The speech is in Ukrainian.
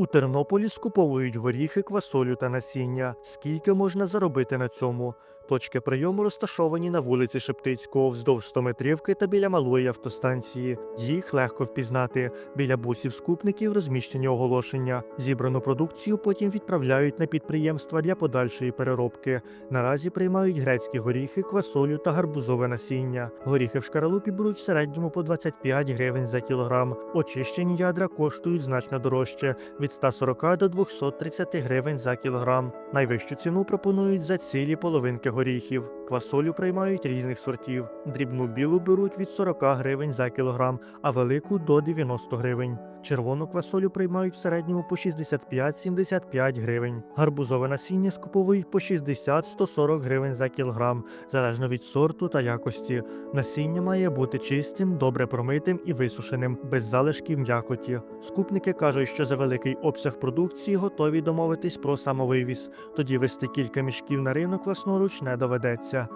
У Тернополі скуповують горіхи, квасолю та насіння. Скільки можна заробити на цьому? Точки прийому розташовані на вулиці Шептицького вздовж 100-метрівки та біля малої автостанції. Їх легко впізнати. Біля бусів скупників розміщені оголошення. Зібрану продукцію потім відправляють на підприємства для подальшої переробки. Наразі приймають грецькі горіхи, квасолю та гарбузове насіння. Горіхи в шкаралупі беруть в середньому по 25 гривень за кілограм. Очищені ядра коштують значно дорожче від 140 до 230 гривень за кілограм. Найвищу ціну пропонують за цілі половинки горіхів. Квасолю приймають різних сортів. Дрібну білу беруть від 40 гривень за кілограм, а велику до 90 гривень. Червону квасолю приймають в середньому по 65-75 гривень. Гарбузове насіння скуповують по 60-140 гривень за кілограм, залежно від сорту та якості. Насіння має бути чистим, добре промитим і висушеним, без залишків м'якоті. Скупники кажуть, що за великий обсяг продукції готові домовитись про самовивіз. Тоді вести кілька мішків на ринок власноруч не доведеться.